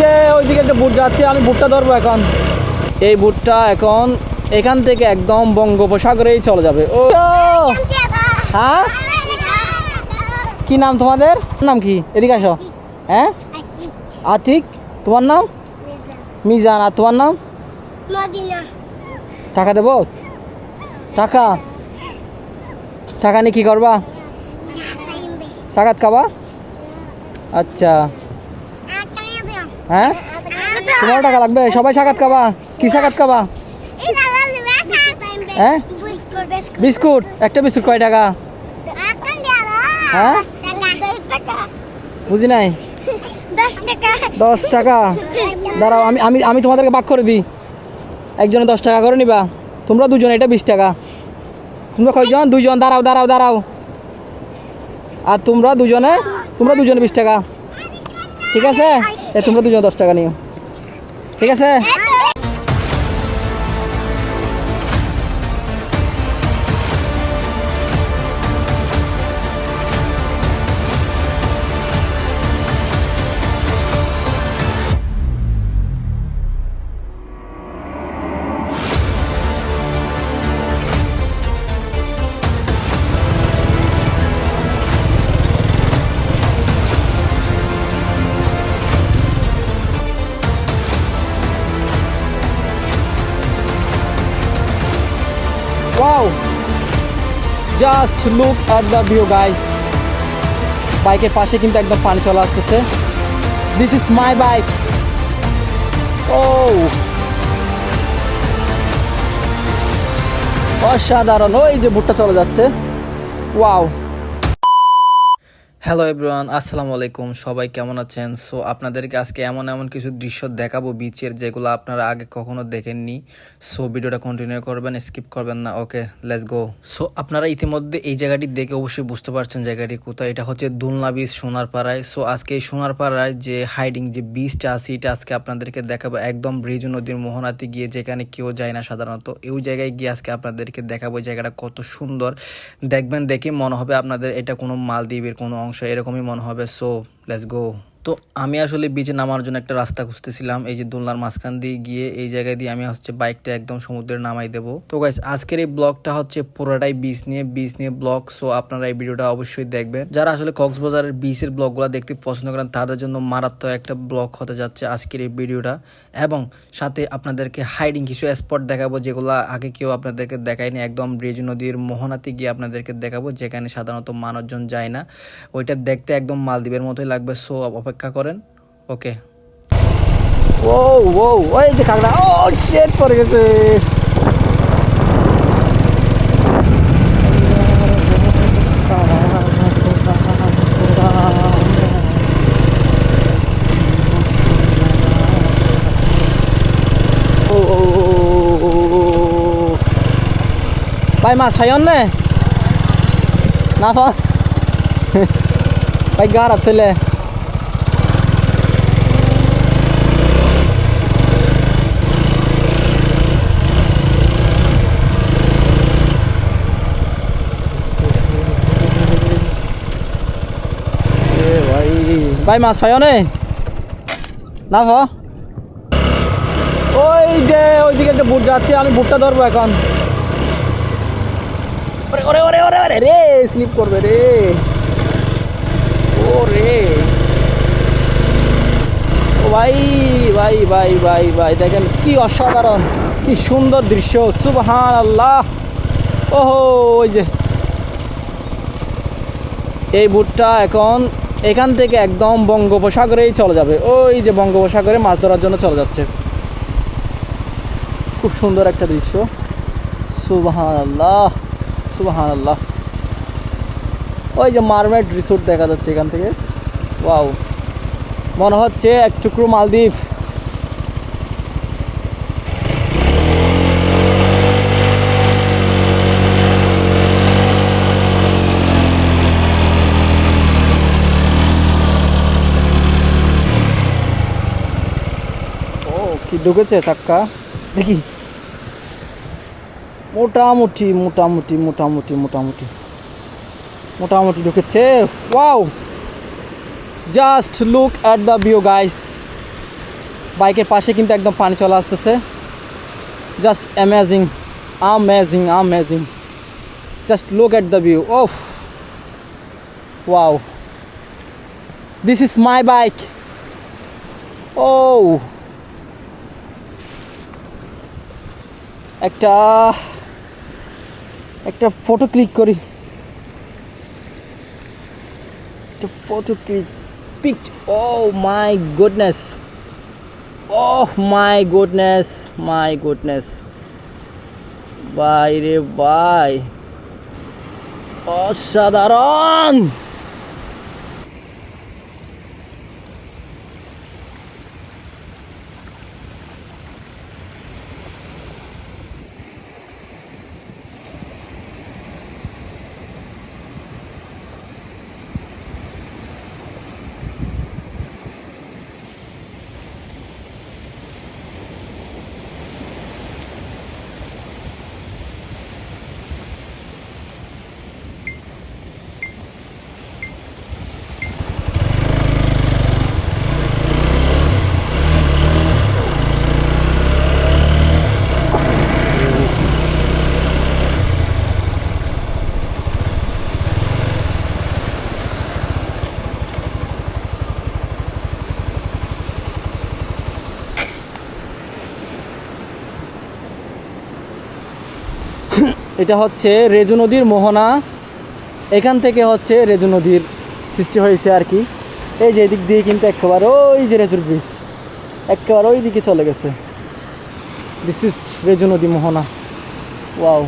যে ওইদিকে একটা বুট যাচ্ছে আমি বুটটা ধরবো এখন। এই বুটটা এখন এখান থেকে একদম বঙ্গোপসাগরেই চলে যাবে। ও! হ্যাঁ? কি নাম তোমাদের? নাম কি? এদিকে আসো। হ্যাঁ? আতিক। তোমার নাম? মিজান। আর তোমার নাম? টাকা দেবো? টাকা? টাকা নিয়ে কি করবা? সাকাত খাবা? আচ্ছা। হ্যাঁ? তোমার টাকা লাগবে? সবাই সাকাত খাবা। কি সাকাত খাবা? হ্যাঁ? বিস্কুট। একটা বিস্কুট কয় টাকা? হ্যাঁ? বুঝি নাই? দশ টাকা। দাঁড়াও, আমি আমি আমি তোমাদেরকে বাক করে দিই। একজনে দশ টাকা করে নিবা। তোমরা দুজন, এটা বিশ টাকা। তোমরা কয়জন? দুজন দাঁড়াও দাঁড়াও দাঁড়াও। আর তোমরা দুজনে তোমরা দুজনে বিশ টাকা। ঠিক আছে? এ তোমরা দুজন দশ টাকা নিও। ঠিক আছে? Just look at the view guys বাইকের পাশে কিন্তু একদম পানি চলে আসতেছে। দিস ইজ মাই বাইক ও অসাধারণ। ওই যে ভুট্টা চলে যাচ্ছে। ওয়াও হ্যালো এভরিওয়ান আসসালামু আলাইকুম সবাই কেমন আছেন? সো আপনাদেরকে আজকে এমন এমন কিছু দৃশ্য দেখাবো বিচের যেগুলো আপনারা আগে কখনো দেখেননি। সো ভিডিওটা কন্টিনিউ করবেন স্কিপ করবেন না। ওকে লেটস গো সো আপনারা ইতিমধ্যে এই জায়গাটি দেখে অবশ্যই বুঝতে পারছেন জায়গাটি কোথায়। এটা হচ্ছে দুলনা বিচ সোনারপাড়ায়। সো আজকে এই সোনারপাড়ায় যে হাইডিং যে বিচটা আছে, এটা আজকে আপনাদেরকে দেখাবো। একদম ব্রিজ নদীর মোহনাতে গিয়ে যেখানে কেউ যায় না সাধারণত। এই জায়গায় গিয়ে আজকে আপনাদেরকে দেখাবো জায়গাটা কত সুন্দর। দেখবেন দেখে মনে হবে আপনাদের এটা কোনো মালদ্বীপের কোনো অংশ এরকমই মনে হবে সো লেটস গো তো আমি আসলে বিচে নামার জন্য একটা রাস্তা খুঁজতেছিলাম। এই যে দোলনার মাঝখান দিয়ে গিয়ে এই জায়গায় দিয়ে আমি হচ্ছে বাইকটা একদম সমুদ্রে নামাই দেবো। তো গাইস আজকের এই ব্লগটা হচ্ছে পুরোটাই বিচ নিয়ে বিচ নিয়ে ব্লগ সো আপনারা এই ভিডিওটা অবশ্যই দেখবেন। যারা আসলে কক্সবাজারের বিচের ব্লগগুলো দেখতে পছন্দ করেন, তাদের জন্য মারাত্মক একটা ব্লগ হতে যাচ্ছে আজকের এই ভিডিওটা। এবং সাথে আপনাদেরকে হাইডিং কিছু স্পট দেখাবো যেগুলো আগে কেউ আপনাদেরকে দেখায়নি। একদম ব্রিজ নদীর মোহনাতে গিয়ে আপনাদেরকে দেখাবো, যেখানে সাধারণত মানুষজন যায় না। ওইটা দেখতে একদম মালদ্বীপের মতোই লাগবে সো অপেক্ষা করেন। ওকে। ও ও ওই যে কাঁকড়া। ও শেট পড়ে গেছে। ও, ও। ভাই মাছ ফাইন নে? না ভাই। গার ফেলে। ভাই, মাছ পাইও নে? না, ভ। ওই যে, ওইদিকে একটা বুট যাচ্ছে, আমি বুটটা ধরবো এখন। ওরে ওরে ওরে ওরে রে, স্লিপ করবে রে। ও ও ভাই ভাই ভাই ভাই ভাই, দেখেন কি অসাধারণ, কি সুন্দর দৃশ্য সুবহান আল্লাহ ওহো, ওই যে। এই বুটটা এখন এখান থেকে একদম বঙ্গোপসাগরেই চলে যাবে। ওই যে বঙ্গোপসাগরে মাছ ধরার জন্য চলে যাচ্ছে। খুব সুন্দর একটা দৃশ্য। সুবাহান আল্লাহ সুবাহান আল্লাহ ওই যে মারমেড রিসোর্ট দেখা যাচ্ছে এখান থেকে। ওয়াও। মনে হচ্ছে এক টুকরো মালদ্বীপ ও কি ঢুকেছে চাক্কা? দেখি। মোটামুটি মোটামুটি মোটামুটি মোটামুটি। মোটামুটি ঢুকেছে। Wow! Just look at the view, guys. বাইকের পাশে কিন্তু একদম পানি চলে আসতেছে। Just amazing amazing amazing just look at the view, of! Wow! This is my bike. ও একটা একটা ফটো ক্লিক করি। একটা photo click pic oh my goodness oh my goodness my goodness by রে বাই অসাধারণ! এটা হচ্ছে রেজু নদীর মোহনা। এখান থেকে হচ্ছে রেজু নদীর সৃষ্টি হয়েছে আর কি। এই যে এদিক দিয়ে কিন্তু একেবারে ওই যে রেজুর ব্রিজ একেবারে ওই দিকে চলে গেছে। দিস ইস রেজু নদী মোহনা। ওয়াও